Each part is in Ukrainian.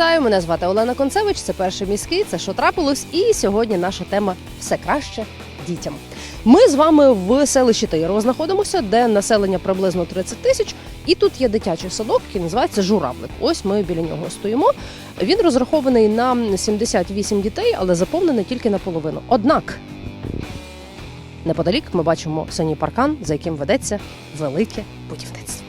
вітаю! Мене звати Олена Концевич. Це перший міський. Це що трапилось. І сьогодні наша тема все краще дітям. Ми з вами в селищі Таїрово знаходимося, де населення приблизно 30 тисяч. І тут є дитячий садок, який називається Журавлик. Ось ми біля нього стоїмо. Він розрахований на 78 дітей, але заповнений тільки наполовину. Однак неподалік ми бачимо синій паркан, за яким ведеться велике будівництво.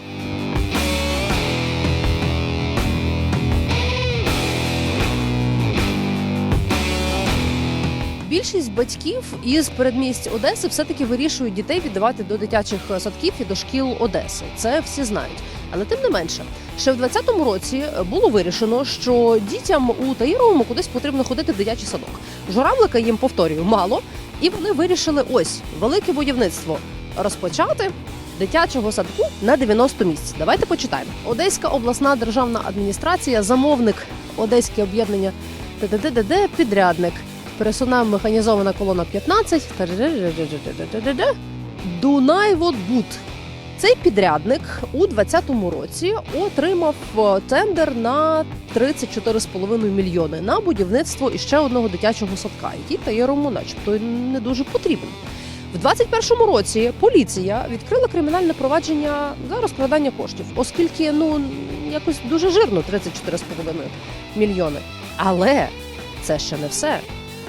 Більшість батьків із передмість Одеси все-таки вирішують дітей віддавати до дитячих садків і до шкіл Одеси. Це всі знають. Але тим не менше, ще в 2020 році було вирішено, що дітям у Таїровому кудись потрібно ходити в дитячий садок. Журавлика їм повторюю мало, і вони вирішили ось велике будівництво розпочати. Дитячого садку на 90 місць. Давайте почитаємо. Одеська обласна державна адміністрація, замовник Одеське об'єднання ТДДД, підрядник. Пересувна механізована колона 15. Дунайводбуд. Цей підрядник у 2020 році отримав е, тендер на 34,5 мільйони на будівництво іще одного дитячого садка, який та таєрому, начебто, не дуже потрібен. У 2021 році поліція відкрила кримінальне провадження за розкрадання коштів, оскільки ну якось дуже жирно 34,5 мільйони. Але це ще не все.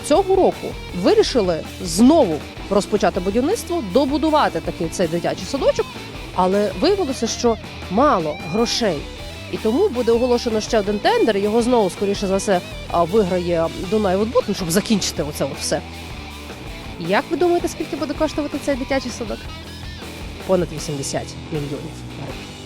Цього року вирішили знову розпочати будівництво, добудувати такий цей дитячий садочок, але виявилося, що мало грошей. І тому буде оголошено ще один тендер. Його знову, скоріше за все, виграє Дунай Водбуд, ну, щоб закінчити оце все. Як ви думаєте, скільки буде коштувати цей дитячий садок? Понад 80 мільйонів гривень.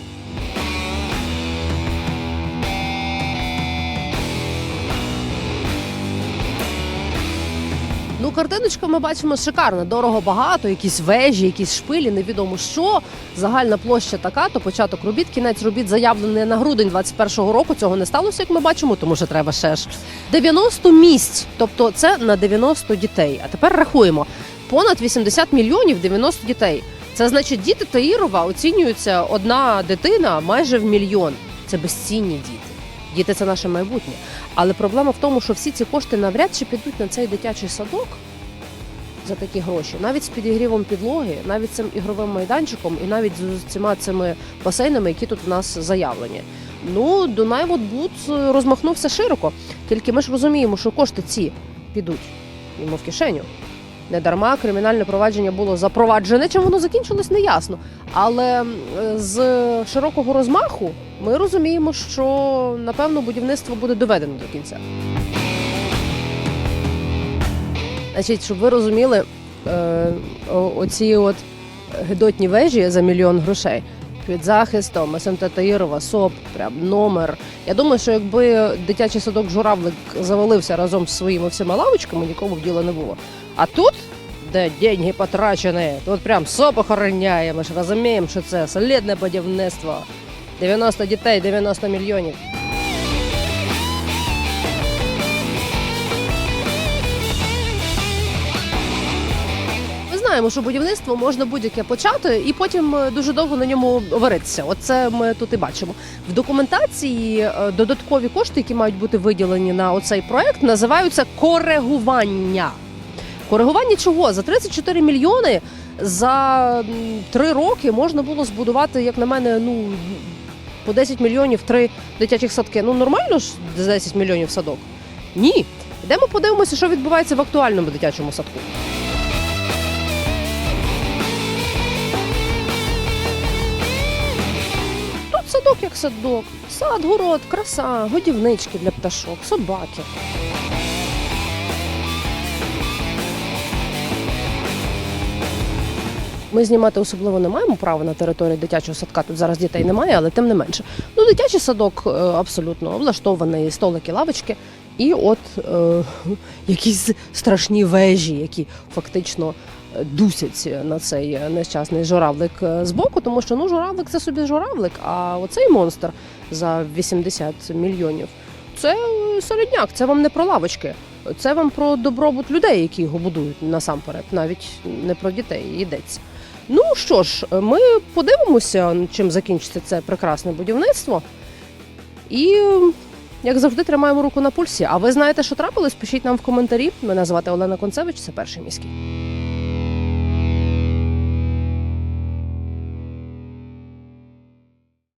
Ну, картиночка ми бачимо шикарна, дорого багато, якісь вежі, якісь шпилі, невідомо що. Загальна площа така, то початок робіт, кінець робіт заявлений на грудень 21-го року. Цього не сталося, як ми бачимо, тому що треба ще ж 90 місць. Тобто це на 90 дітей. А тепер рахуємо понад 80 мільйонів 90 дітей. Це значить, діти Таїрова оцінюються одна дитина майже в мільйон. Це безцінні діти. Діти це наше майбутнє. Але проблема в тому, що всі ці кошти навряд чи підуть на цей дитячий садок за такі гроші, навіть з підігрівом підлоги, навіть цим ігровим майданчиком, і навіть з цими цими басейнами, які тут у нас заявлені. Ну, Дунайводбуд розмахнувся широко. Тільки ми ж розуміємо, що кошти ці підуть йому в кишеню. Не дарма кримінальне провадження було запроваджене. Чим воно закінчилось, неясно. Але з широкого розмаху ми розуміємо, що напевно будівництво буде доведено до кінця. Значить, щоб ви розуміли, е, оці от гидотні вежі за мільйон грошей під захистом СМТ Таїрова, СОП, прям номер. Я думаю, що якби дитячий садок журавлик завалився разом з своїми всіма лавочками, нікому б діла не було. А тут, де деньги потрачені, тут прям СОП охороняє. Ми ж розуміємо, що це солідне будівництво. 90 дітей, 90 мільйонів. Знаємо, що будівництво можна будь-яке почати і потім е, дуже довго на ньому варитися. Оце ми тут і бачимо. В документації е, додаткові кошти, які мають бути виділені на оцей проект, називаються коригування. Коригування чого? За 34 мільйони за три роки можна було збудувати, як на мене, ну по 10 мільйонів три дитячих садки. Ну нормально ж за 10 мільйонів садок? Ні. Йдемо подивимося, що відбувається в актуальному дитячому садку. Тут садок як садок, сад, город, краса, годівнички для пташок, собаки. Ми знімати особливо не маємо права на території дитячого садка. Тут зараз дітей немає, але тим не менше. Ну, дитячий садок е, абсолютно облаштований, столики, лавочки, і от е, якісь страшні вежі, які фактично е, дусять на цей нещасний журавлик е, збоку, тому що ну журавлик це собі журавлик, а оцей монстр за 80 мільйонів це середняк, це вам не про лавочки. Це вам про добробут людей, які його будують насамперед, навіть не про дітей йдеться. Ну що ж, ми подивимося, чим закінчиться це прекрасне будівництво. І Як завжди, тримаємо руку на пульсі. А ви знаєте, що трапилось? Пишіть нам в коментарі. Мене звати Олена Концевич. Це перший міський.